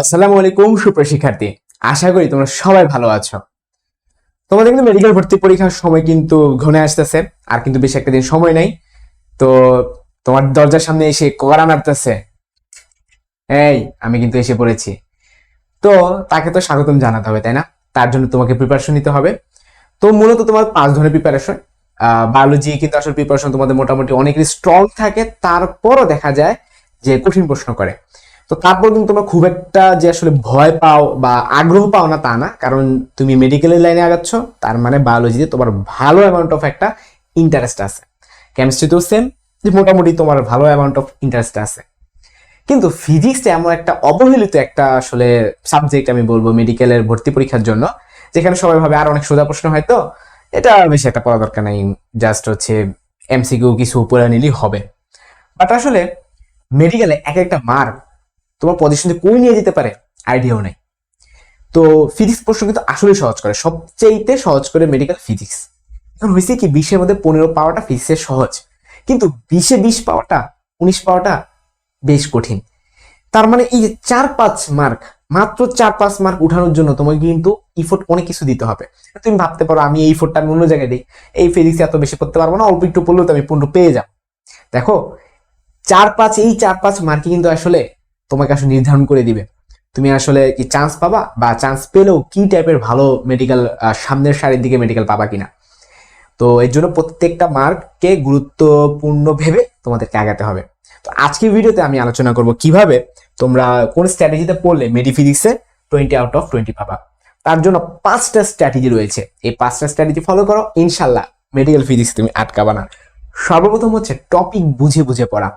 আসসালামু আলাইকুম সুপ্রশিক্ষার্থী আশা করি তোমরা সবাই ভালো আছো। তোমাদের কিন্তু মেডিকেল ভর্তি পরীক্ষার সময় কিন্তু ঘনে আসতেছে, আর কিন্তু বেশি একটা দিন সময় নাই। তো তোমার দরজার সামনে এসে কড়া নাড়তেছে। এই, আমি কিন্তু এসে পড়েছি। তো তাকে তো স্বাগতম জানাতে হবে, তাই না? তার জন্য তোমাকে প্রিপারেশন নিতে হবে। তো মূলত তোমার পাঁচ ধরনের প্রিপারেশন বায়োলজি কিন্তু আসলে প্রিপারেশন তোমাদের মোটামুটি অনেকই স্ট্রং থাকে। তারপরও দেখা যায় যে কঠিন প্রশ্ন করে। তো তারপর কিন্তু তোমরা খুব একটা যে আসলে ভয় পাও বা আগ্রহ পাও না তা না। কারণ তুমি মেডিকেলের লাইনে আগাচ্ছ, তার মানে বায়োলজিতে তোমার ভালো অ্যামাউন্ট অফ একটা ইন্টারেস্ট আছে। কেমিস্ট্রিতেও সেম যে মোটামুটি তোমার ভালো অ্যামাউন্ট অফ ইন্টারেস্ট আছে। কিন্তু ফিজিক্স এমন একটা অবহেলিত একটা আসলে সাবজেক্ট আমি বলব মেডিকেলের ভর্তি পরীক্ষার জন্য, যেখানে সবাই ভাবে আর অনেক সোজা প্রশ্ন হয় তো। এটা বেশি একটা পড়া দরকার নাই জাস্ট হচ্ছে এমসিকিউ কিছু উপরে নিলেই হবে। বাট আসলে মেডিকেলে এক একটা মার্ক তোমার পজিশনে কই নিয়ে যেতে পারে? আইডিয়াও নাই। তো ফিজিক্স প্রশ্ন কিন্তু আসলে সহজ করে। সবচেয়েতে সহজ করে মেডিকেল ফিজিক্স এখন হয়েছে কি, বিশের মধ্যে পনেরো পাওয়াটা ফিজিক্সের সহজ। কিন্তু বিশে বিশ পাওয়াটা, উনিশ পাওয়াটা বেশ কঠিন। তার মানে এই যে চার পাঁচ মার্ক মাত্র চার পাঁচ মার্ক উঠানোর জন্য তোমাকে কিন্তু ইফোর্ট অনেক কিছু দিতে হবে। তুমি ভাবতে পারো, আমি এই ইফোর্টটা আমি অন্য জায়গায় দিই। এই ফিজিক্স এত বেশি পড়তে পারব না, অল্প একটু পড়লেও তো আমি পনেরো পেয়ে যাব। দেখো, চার পাঁচ, এই চার পাঁচ মার্কে কিন্তু আসলে তোমাকে আসলে নির্ধারণ করে দিবে। তুমি আসলে কি চান্স পাবা বা চান্স পেলেও কি টাইপের ভালো মেডিকেল সামনের সারির দিকে মেডিকেল পাবা কিনা? তো এর জন্য প্রত্যেকটা মার্ককে গুরুত্বপূর্ণ ভেবে তোমাদেরকে আগাতে হবে। তো আজকের ভিডিওতে আমি আলোচনা করব কীভাবে তোমরা কোন স্ট্র্যাটেজিতে পড়লে মেডিফিজিক্সে টোয়েন্টি আউট অফ টোয়েন্টি পাবা। তার জন্য পাঁচটা স্ট্র্যাটেজি রয়েছে। এই পাঁচটা স্ট্র্যাটেজি ফলো করো ইনশাল্লাহ মেডিকেল ফিজিক্স তুমি আটকাবা না। সর্বপ্রথম হচ্ছে টপিক বুঝে বুঝে পড়া।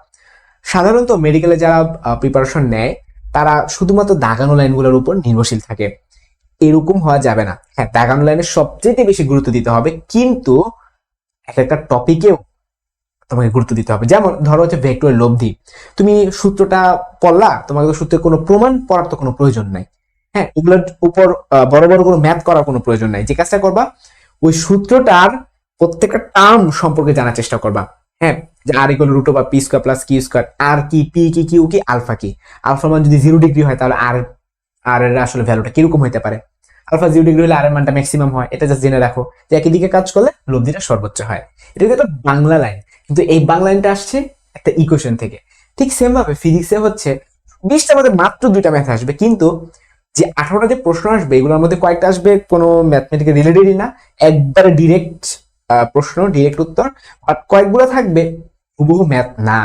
সাধারণত মেডিকেলে যারা প্রিপারেশন নেয়, তারা শুধুমাত্র দাগানো লাইনগুলোর উপর নির্ভরশীল থাকে। এরকম হওয়া যাবে না। হ্যাঁ দাগানো লাইনে সবচেয়ে বেশি গুরুত্ব দিতে হবে, কিন্তু এক একটা টপিকেও তোমাকে গুরুত্ব দিতে হবে। যেমন ধরো হচ্ছে ভেক্টরের লব্ধি। তুমি সূত্রটা পড়লা, তোমাকে তো সূত্রের কোনো প্রমাণ পড়ার তো কোনো প্রয়োজন নাই। হ্যাঁ ওগুলোর উপর বড় বড় কোনো ম্যাথ করার কোনো প্রয়োজন নাই। যে কাজটা করবা, ওই সূত্রটার প্রত্যেকটা টার্ম সম্পর্কে জানার চেষ্টা করবা। হ্যাঁ যে R equal root over P square plus Q square R কি পি কি কিউ কি আলফা কি? আলফা মান যদি জিরো ডিগ্রি হয়, তাহলে আর আর এর আসলে ভ্যালুটা কীরকম হতে পারে? আলফা জিরো ডিগ্রি হলে আর এর মানটা ম্যাক্সিমাম হয়, এটা জাস্ট জেনে রাখো যে একই দিকে কাজ করলে লব্ধিটা সর্বোচ্চ হয়। এটা কিন্তু বাংলা লাইন কিন্তু এই বাংলা লাইনটা আসছে একটা ইকুয়েশন থেকে। ঠিক সেম ভাবে ফিজিক্সে হচ্ছে বিশটার মধ্যে মাত্র দুইটা ম্যাথ আসবে, কিন্তু যে আঠারোটা যে প্রশ্ন আসবে, এগুলোর মধ্যে কয়েকটা আসবে কোনো ম্যাথমেটিক্যাল রিলেটেডই না, একবারে ডিরেক্ট প্রশ্ন ডিরেক্ট উত্তর বাট কয়েকগুলো থাকবে হুবহু ম্যাথ না।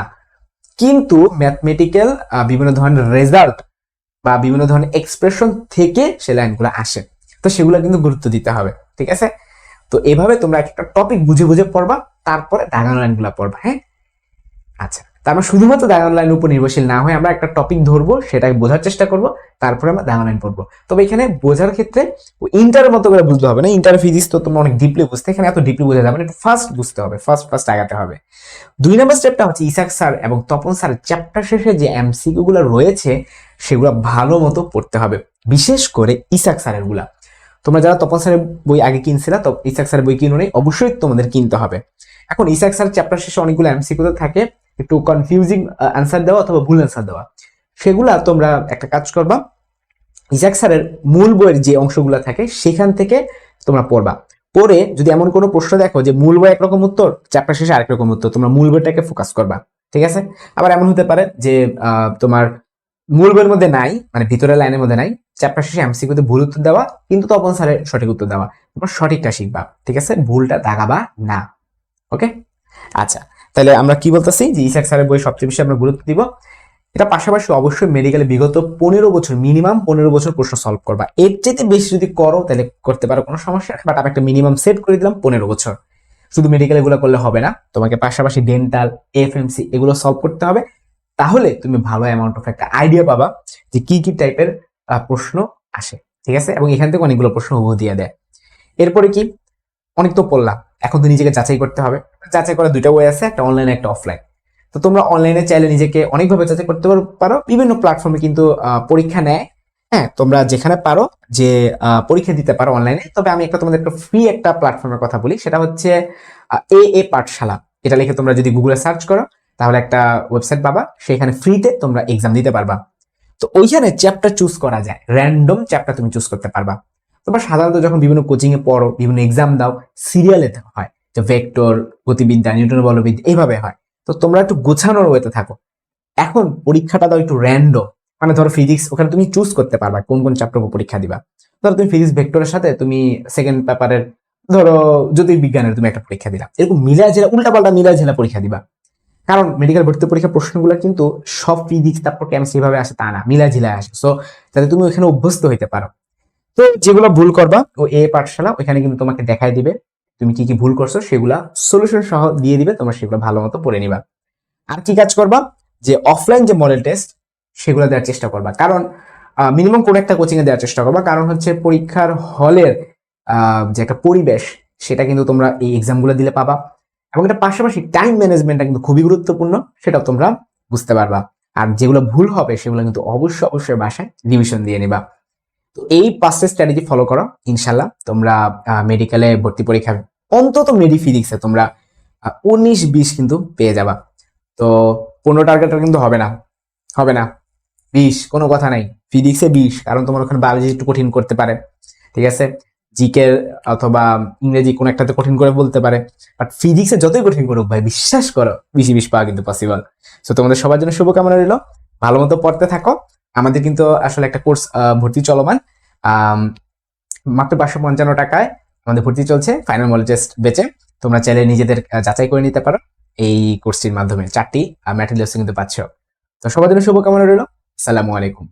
কিন্তু ম্যাথমেটিক্যাল বিভিন্ন ধরনের রেজাল্ট বা বিভিন্ন ধরনের এক্সপ্রেশন থেকে সে লাইনগুলো আসে। তো সেগুলো কিন্তু গুরুত্ব দিতে হবে, ঠিক আছে? তো এভাবে তোমরা একটা টপিক বুঝে বুঝে পড়বা, তারপরে দাগানো লাইনগুলো পড়বা হ্যাঁ? আচ্ছা। মানে শুধুমাত্র দাগানো লাইনের উপর নির্ভরশীল না হয়ে আমরা একটা টপিক ধরবো, সেটাকে বোঝার চেষ্টা করব, তারপরে আমরা দাগানো লাইন পড়ব। তবে এখানে বোঝার ক্ষেত্রে ইন্টারের মতো করে বুঝতে হবে না। ইন্টার ফিজিক্স তো তোমরা অনেক ডিপলি বুঝতে, এখানে এত ডিপলি বোঝা যাবে না ফার্স্ট বুঝতে হবে ফার্স্ট ফার্স্ট আগাতে হবে। দুই নম্বর স্টেপটা হচ্ছে ইসাক স্যার এবং তপন স্যার চ্যাপ্টার শেষে যে এমসিকিউ গুলো রয়েছে, সেগুলো ভালো মতো পড়তে হবে। বিশেষ করে ইসাক স্যারেরগুলা। তোমরা যারা তপন স্যারের বই আগে কিনছিলা, তো ইসাক স্যারের বই কিনো নেই অবশ্যই তোমাদের কিনতে হবে। এখন ইসাক স্যার চ্যাপ্টার শেষে অনেকগুলো এমসিকিউ থাকে। একটু কনফিউজিং অ্যান্সার দেওয়া অথবা ভুল অ্যান্সার দেওয়া। সেগুলা তোমরা একটা কাজ করবা। ইসাক স্যারের মূল বইয়ের যে অংশগুলো থাকে, সেখান থেকে তোমরা পড়বা। পড়ে যদি এমন কোনো প্রশ্ন দেখো যে মূল বই একরকম উত্তর চ্যাপ্টার শেষে আরেক রকম উত্তর, তোমরা মূল বইটাকে ফোকাস করবা। ঠিক আছে? আবার এমন হতে পারে যে তোমার মূল বইয়ের মধ্যে নাই মানে ভিতরের লাইনের মধ্যে নাই চ্যাপ্টার শেষে এমসিকিউতে ভুল উত্তর দেওয়া, কিন্তু তপন স্যারের সঠিক উত্তর দেওয়া। তোমরা সঠিকটা শিখবা। ঠিক আছে? ভুলটা দাগাবা না। ওকে আচ্ছা। তাহলে আমরা কি বলতেছি? যে ইসাক স্যারের বই সবচেয়ে বেশি আমরা গুরুত্ব দিব। এটা পাশাপাশি অবশ্যই মেডিকেলে বিগত পনেরো বছর মিনিমাম পনেরো বছর প্রশ্ন সলভ করবা। এর চেয়ে বেশি যদি করো, তাহলে করতে পারো, কোনো সমস্যা বাট আমি একটা মিনিমাম সেট করে দিলাম পনেরো বছর। শুধু মেডিকেল এগুলো করলে হবে না। তোমাকে পাশাপাশি ডেন্টাল এফএমসি এগুলো সলভ করতে হবে। তাহলে তুমি ভালো অ্যামাউন্ট অফ একটা আইডিয়া পাবা যে কি কি টাইপের প্রশ্ন আসে। ঠিক আছে? এবং এখান থেকে অনেকগুলো প্রশ্ন হুবহু দিয়ে দেয়। এরপরে কি? অনেক তো পড়লাম। এখন তো নিজেকে যাচাই করতে হবে। যাচাই করার দুইটা ওয়ে আছে, একটা অনলাইন একটা অফলাইন তো তোমরা অনলাইনে চাইলে নিজেকে অনেকভাবে যাচাই করতে পারো বিভিন্ন প্ল্যাটফর্মে কিন্তু পরীক্ষা নেয়। হ্যাঁ তোমরা যেখানে পারো যে পরীক্ষা দিতে পারো অনলাইনে তবে আমি একটা তোমাদের একটা ফ্রি একটা প্ল্যাটফর্মের কথা বলি। সেটা হচ্ছে এ এ পাঠশালা এটা লিখে তোমরা যদি গুগলে সার্চ করো, তাহলে একটা ওয়েবসাইট পাবা। সেখানে ফ্রিতে তোমরা এক্সাম দিতে পারবা। তো ওইখানে চ্যাপ্টার চুজ করা যায়। র্যান্ডম চ্যাপ্টার তুমি চুজ করতে পারবা। তোমরা সাধারণত যখন বিভিন্ন কোচিং এ পড়ো, বিভিন্ন এক্সাম দাও সিরিয়ালে হয় যে ভেক্টর গতিবিদ্যা নিউটন বলবিদ্যা এইভাবে হয়। তো তোমরা একটু গোছানোর ওয়েতে থাকো। এখন পরীক্ষাটা দাও একটু র্যান্ডম মানে ধরো ফিজিক্স ওখানে তুমি চুজ করতে পারবা কোন কোন চ্যাপ্টার পরীক্ষা দিবা। ধরো তুমি ফিজিক্স ভেক্টরের সাথে তুমি সেকেন্ড পেপারের ধরো জ্যোতির্বিজ্ঞানের তুমি একটা পরীক্ষা দিলা। এরকম মিলা ঝেলা উল্টা পাল্টা মিলা ঝেলা পরীক্ষা দিবা। কারণ মেডিকেল ভর্তি পরীক্ষা প্রশ্নগুলো কিন্তু সব ফিজিক্স তারপর কেমিস্ট্রি ভাবে আসে, তা না মিলা ঝিলা আসে। সো যাতে তুমি ওখানে অভ্যস্ত হইতে পারো। তো যেগুলো ভুল করবা, ও এ পাঠশালা ওখানে কিন্তু তোমাকে দেখাই দিবে তুমি কি কি ভুল করছ, সেগুলা সলিউশন সহ দিয়ে দিবে, তোমরা সেগুলো ভালো মতো পড়ে নিবা। আর কি কাজ করবা, যে অফলাইন যে মডেল টেস্ট সেগুলো দেওয়ার চেষ্টা করবা। কারণ মিনিমাম কোন একটা কোচিং এ দেওয়ার চেষ্টা করবা। কারণ হচ্ছে পরীক্ষার হলের যে একটা পরিবেশ, সেটা কিন্তু তোমরা এই এক্সামগুলো দিলে পাবা। এবং এটা পাশাপাশি টাইম ম্যানেজমেন্টটা কিন্তু খুবই গুরুত্বপূর্ণ, সেটাও তোমরা বুঝতে পারবা। আর যেগুলো ভুল হবে, সেগুলো কিন্তু অবশ্যই অবশ্যই বাসায় রিভিশন দিয়ে নিবা। তো এই পাঁচটা স্ট্র্যাটেজি ফলো করো ইনশাল্লাহ তোমরা মেডিকেলে ভর্তি পরীক্ষা, অন্তত মেডি ফিজিক্সে তোমরা উনিশ বিশ কিন্তু পেয়ে যাবা। তো পনেরো টার্গেটটা কিন্তু হবে না হবে না। বিশ, কোনো কথা নাই। ফিজিক্সে বিশ, কারণ তোমার ওখানে বায়োলজি একটু কঠিন করতে পারে, ঠিক আছে? জিকে অথবা ইংরেজি কোনো একটাতে কঠিন করে বলতে পারে। বাট ফিজিক্সে যতই কঠিন করুক ভাই, বিশ্বাস করো বিশি বিশ পাওয়া কিন্তু পসিবল তো তোমাদের সবার জন্য শুভকামনা রইল। ভালো মতো পড়তে থাকো। আমাদের কিন্তু আসলে একটা কোর্স ভর্তি চলমান। মাত্র পাঁচশো পঞ্চান্ন টাকায় আমাদের ভর্তি চলছে ফাইনাল মডেল টেস্ট বেচে। তোমরা চাইলে নিজেদের যাচাই করে নিতে পারো এই কোর্সটির মাধ্যমে। চারটি ম্যাটেরিয়ালস কিন্তু পাচ্ছ। তো সবার জন্য শুভকামনা রইল। সালামু আলাইকুম।